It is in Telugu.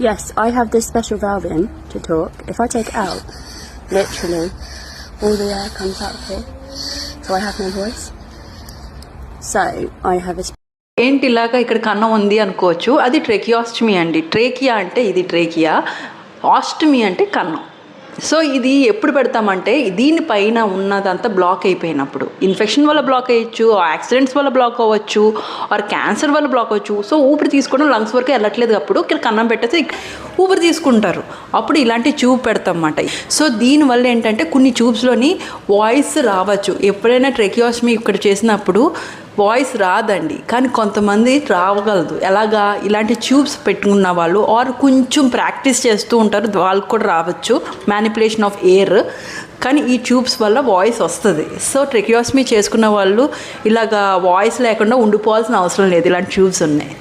Yes, I have this special valve in to talk. If I take it out, literally, all the air comes out here. So I have no voice. So I have a ఏంటి ఇలాగా ఇక్కడ కన్నం ఉంది అనుకోవచ్చు అది ట్రేకియాస్టమీ అండి ట్రేకియా అంటే ఇది ట్రేకియా ఆస్టమీ అంటే కన్నం సో ఇది ఎప్పుడు పెడతామంటే దీనిపైన ఉన్నదంతా బ్లాక్ అయిపోయినప్పుడు. ఇన్ఫెక్షన్ వల్ల బ్లాక్ అయ్యచ్చు యాక్సిడెంట్స్ వల్ల బ్లాక్ అవ్వచ్చు ఆర్ క్యాన్సర్ వల్ల బ్లాక్ అవ్వచ్చు. సో ఊపిరి తీసుకోవడం లంగ్స్ వరకు వెళ్ళట్లేదు అప్పుడు ఇక్కడ కన్నం పెట్టేసి ఊపిరి తీసుకుంటారు. అప్పుడు ఇలాంటి ట్యూబ్ పెడతాం అన్నమాట సో దీనివల్ల ఏంటంటే కొన్ని ట్యూబ్స్లోని వాయిస్ రావచ్చు. ఎప్పుడైనా ట్రెకియాస్మీ ఇక్కడ చేసినప్పుడు వాయిస్ రాదండి. కానీ కొంతమంది రావగలదు. ఎలాగా ఇలాంటి ట్యూబ్స్ పెట్టుకున్న వాళ్ళు ఆర్ కొంచెం ప్రాక్టీస్ చేస్తూ ఉంటారు. వాళ్ళకి కూడా రావచ్చు. మ్యానిపులేషన్ ఆఫ్ ఎయిర్ కానీ ఈ ట్యూబ్స్ వల్ల వాయిస్ వస్తుంది. సో ట్రెకియాస్మీ చేసుకున్న వాళ్ళు ఇలాగా వాయిస్ లేకుండా ఉండిపోవాల్సిన అవసరం లేదు. ఇలాంటి ట్యూబ్స్ ఉన్నాయి.